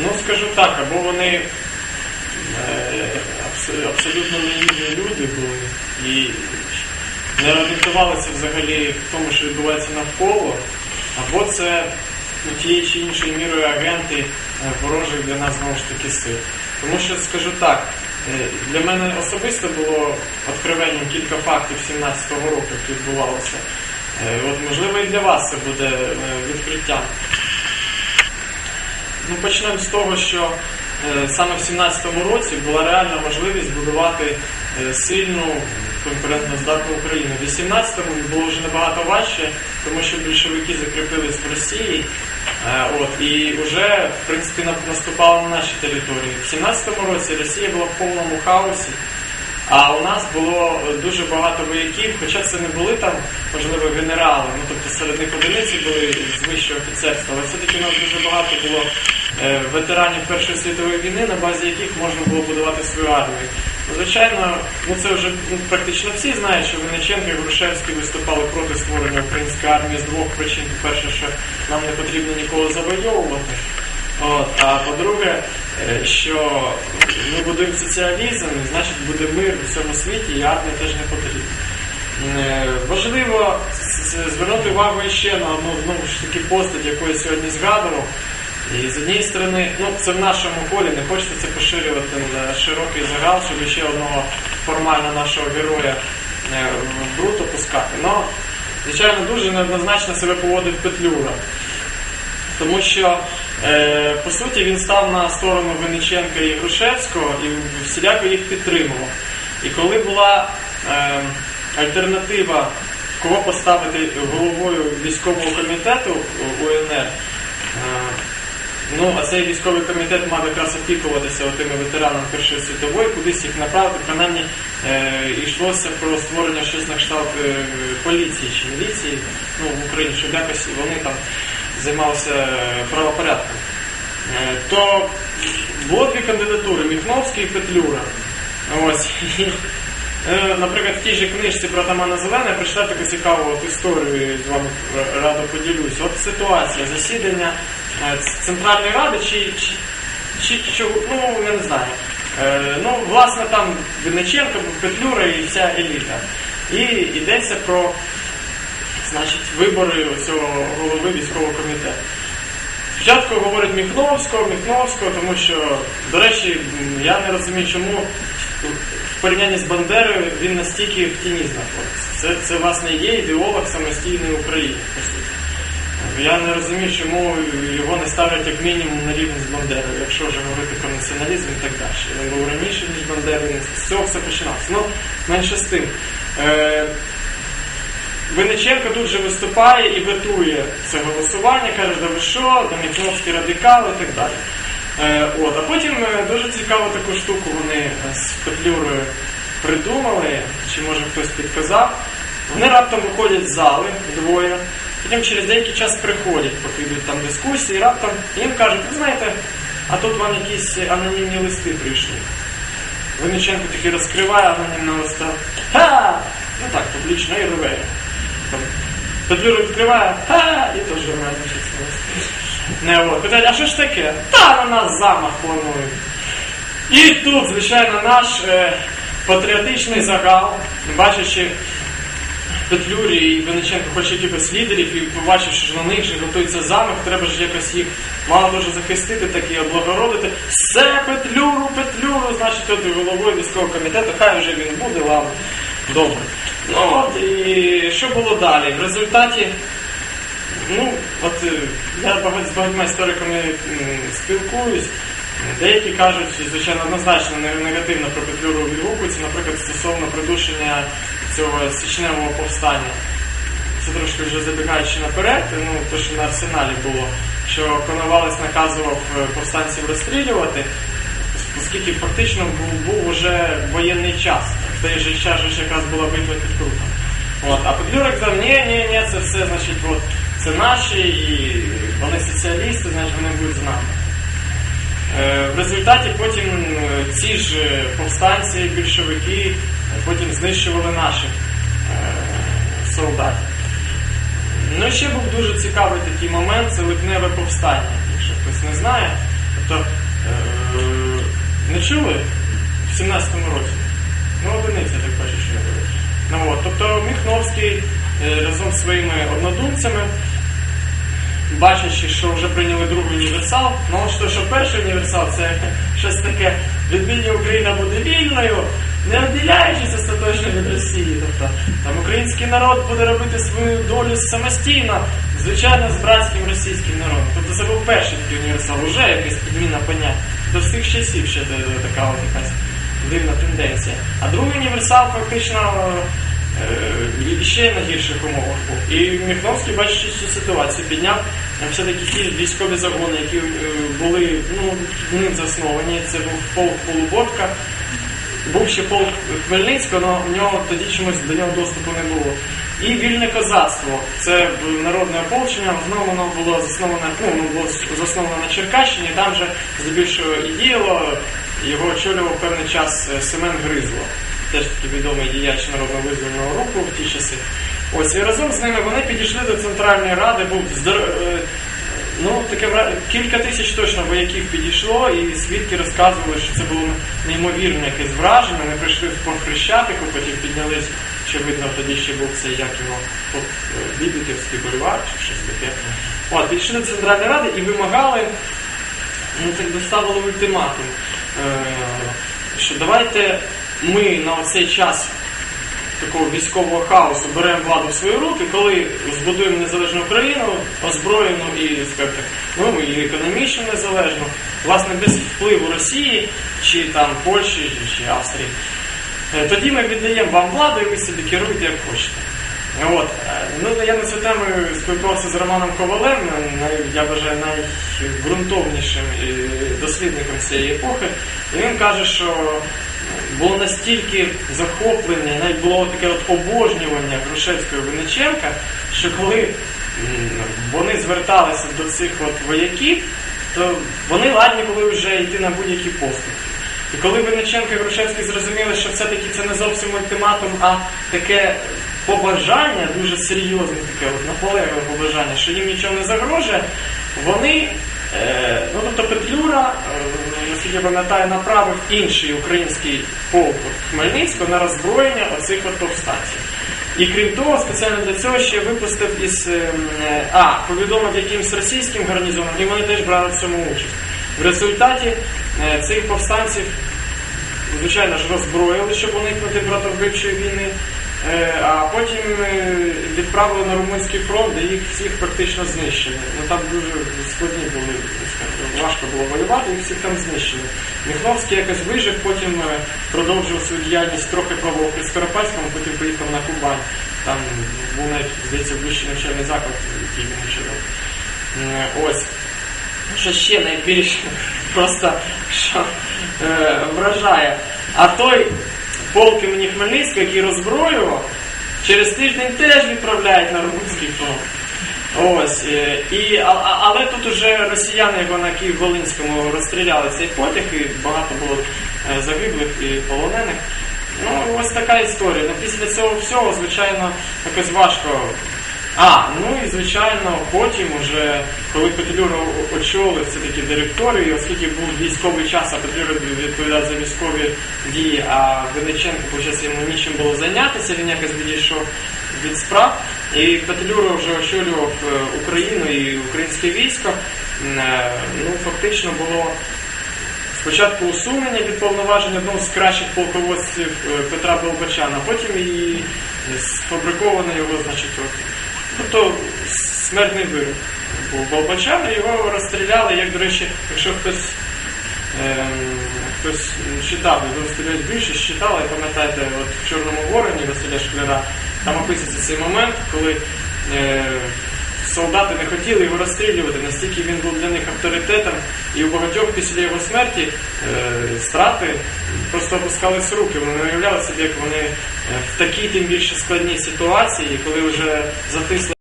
Ну, скажу так, або вони е, абсолютно наївні люди були і не орієнтувалися взагалі в тому, що відбувається навколо, або це ну, тією чи іншою мірою агенти е, ворожих для нас знову ж таки сил. Тому що скажу так, е, для мене особисто було відкривенням кілька фактів 17-го року, які відбувалося. От, можливо, і для вас це буде відкриттям. Ну, почнемо з того, що е, саме в 17-му році була реальна можливість будувати е, сильну конкурентноздатну Україну. В 18-му було вже набагато важче, тому що більшовики закріпились в Росії. Е, от, і вже, в принципі, на- наступали на наші території. В 17-му році Росія була в повному хаосі. А у нас було дуже багато вояків, хоча це не були там, можливо, генерали, ну тобто серед них одиниці були з вищого офіцерства, але все-таки у нас дуже багато було ветеранів Першої світової війни, на базі яких можна було будувати свою армію. Ну, Звичайно, ну це вже ну, практично всі знають, що Винниченко і Грушевський виступали проти створення української армії з двох причин. По-перше, що нам не потрібно нікого завойовувати. От, а по-друге, е, що ми будуємо соціалізм, значить буде мир у всьому світі, і армія теж не потрібна. Е, Важливо звернути увагу ще на одну знову ж таки постать, яку я сьогодні згадував. І з однієї сторони, ну це в нашому полі, не хочеться це поширювати на широкий загал, щоб ще одного формально нашого героя е, в бруто пускати. Но, звичайно, дуже неоднозначно себе поводив Петлюра. Тому що, е, по суті, він став на сторону Винниченка і Грушевського і всіляко їх підтримував. І коли була е, альтернатива, кого поставити головою військового комітету УНР, е, ну, а цей військовий комітет мав якраз опікуватися тими ветеранами Першої світової, кудись їх направити, принаймні е, йшлося про створення щось на кшталт е, поліції чи міліції ну, в Україні, щоб якось вони там займалися правопорядком. Е, То було дві кандидатури Міхновський і Петлюра. Ось. Е, Наприклад, в тій же книжці про Тамана Зелена я прочитав таку цікаву от історію, з вами радо поділюсь. От ситуація, засідання е, Центральної Ради чи, чи, чи ну я не знаю. Е, Ну, власне, там Винниченко, Петлюра і вся еліта. І йдеться про значить, вибори цього голови військового комітету. Спочатку говорить Міхновського, Міхновського, тому що, до речі, я не розумію, чому в порівнянні з Бандерою він настільки в тіні знаходиться. Це, це власне, є ідеолог самостійної України, по суті. Я не розумію, чому його не ставлять як мінімум на рівень з Бандерою, якщо вже говорити про націоналізм і так далі. Він був раніше, ніж Бандера, і з цього все починалося. Ну, менше з тим. Е, Винниченко тут виступає і ветує це голосування, каже, да ви що, там Міхновські радикали і так далі. Е, от, а потім е, дуже цікаву таку штуку вони е, з Петлюрою придумали, чи може хтось підказав. Вони раптом виходять з зали двоє, потім через деякий час приходять, поки йдуть там дискусії, раптом їм кажуть, ви знаєте, а тут вам якісь анонімні листи прийшли. Винниченко таки розкриває анонімне листа. Ха! Ну так, публічно і. Там Петлюра відкриває, ха! І теж рве. Не, от. Питають, а що ж таке? Та на нас замах планують. І тут, звичайно, наш е, патріотичний загал, бачачи Петлюрі і Винниченко хоче якихось лідерів і побачивши, що на них же готується замах, треба ж якось їх мало дуже захистити, так і облагородити. Все, Петлюру, Петлюру, значить, от головою військового комітету, хай вже він буде, ладно, добре. Ну от і що було далі? В результаті, ну, от е, я з багатьма істориками спілкуюсь. Деякі кажуть, звичайно, однозначно негативно про Петлюру відгукуються, наприклад, стосовно придушення цього січневого повстання. Це трошки вже забігаючи наперед, ну то, що на арсеналі було, що Коновалець наказував е, повстанців розстрілювати, оскільки фактично був, був уже воєнний час. В той же час якраз була битва під Крутом. От, а Петлюра казав, ні, ні, ні, це все, значить, от, це наші, і вони соціалісти, значить вони будуть з нами. Е, В результаті потім е, ці ж повстанці, більшовики е, потім знищували наших солдатів. Ну ще був дуже цікавий такий момент, це липневе повстання. Якщо хтось не знає, Тобто не чули в 17-му році? Ну, одиниця так бачиш, що я говорю. Ну, от, тобто Міхновський разом з своїми однодумцями, бачачи, що вже прийняли другий універсал, ну що, перший універсал це щось таке відміння Україна буде вільною, не відділяючись остаточно від Росії. Тобто там український народ буде робити свою долю самостійно, звичайно, з братським російським народом. Тобто це був перший такий універсал, вже якась підміна поняття. До всіх часів ще така от якась дивна тенденція. А другий універсал фактично е, ще на гірших умовах був. І Міхновський, бачачи цю ситуацію, підняв е, все-таки ті військові загони, які е, були ну, ним засновані. Це був полк Полуботка. Був ще полк Хмельницького, але в нього тоді чомусь до нього доступу не було. І вільне козацтво. Це народне ополчення, знову воно було засноване, ну, воно було засновано на Черкащині, там же здебільшого і діяло, його очолював певний час Семен Гризло, теж такий відомий діяч народного визвольного руху в ті часи. Ось і разом з ними вони підійшли до Центральної Ради, був е, Ну, таке кілька тисяч точно вояків підійшло, і свідки розказували, що це було неймовірне якесь враження. Вони прийшли в порт Хрещатику, потім піднялись, видно, тоді ще був цей як його порт, е, бульвар чи щось таке. От, підійшли до Центральної Ради і вимагали, ну так доставили ультиматум, е, що давайте ми на оцей час такого військового хаосу беремо владу в свої руки, коли збудуємо незалежну Україну, озброєну і скажімо ну і економічно незалежну, власне, без впливу Росії чи там Польщі чи Австрії. Е, Тоді ми віддаємо вам владу, і ви собі керуєте як хочете. От. е, Ну, я на цю тему спілкувався з Романом Ковалем, я вважаю найґрунтовнішим е, дослідником цієї епохи. І він каже, що було настільки захоплення, навіть було таке от обожнювання Грушевського і Винниченка, що коли вони зверталися до цих от вояків, то вони ладні були вже йти на будь-які поступки. І коли Винниченко і Грушевський зрозуміли, що все-таки це не зовсім ультиматум, а таке побажання, дуже серйозне таке от наполегливе побажання, що їм нічого не загрожує, вони, е, ну тобто Петлюра, е, я пам'ятаю, направив інший український полк Хмельницького на роззброєння оцих повстанців. І крім того, спеціально для цього ще випустив із ем, е, а, повідомив якимсь російським гарнізоном, і вони теж брали в цьому участь. В результаті е, цих повстанців, звичайно ж, роззброїли, щоб уникнути братовбивчої війни, е, а потім відправили на Румунський фронт, де їх всіх практично знищили. Ну там дуже складні були, важко було воювати, їх всіх там знищили. Міхновський якось вижив, потім е, продовжив свою діяльність трохи пробував при Скоропадському, потім поїхав на Кубань. Там був навіть, здається, вищий навчальний заклад, який він. Е, Ось. Що ще найбільше просто що, е, вражає. А той полк імені Хмельницького, який роззброював, через тиждень теж відправляють на Румунський фронт. Ось. е, І, але тут уже росіяни його на Київ-Волинському розстріляли цей потяг, і багато було е, загиблих і полонених. Ну, ось така історія. Ну, після цього всього, звичайно, якось важко. А, ну і звичайно, потім уже, коли Петлюра очолив це такі директорії, оскільки був військовий час, а Петлюра відповідав за військові дії, а Винниченко, виходить, йому нічим було зайнятися, він якось відійшов від справ. І Петлюра вже очолював е, Україну і українське військо. Е, Ну, фактично було Спочатку усунення від повноважень одного з кращих полководців е, Петра Болбачана, потім і сфабриковано його, значить, от. Тобто смертний вирок був Болбачана, його розстріляли, як, до речі, якщо хтось, ем, хтось читав, ви стріляють більше, читали, пам'ятаєте, от в Чорному вороні Василя Шкляра, там описується цей момент, коли е, солдати не хотіли його розстрілювати, настільки він був для них авторитетом, і у багатьох після його смерті е, страти просто опускались руки. Вони не уявляли собі, як вони е, в такій тим більше складній ситуації, коли вже затисли.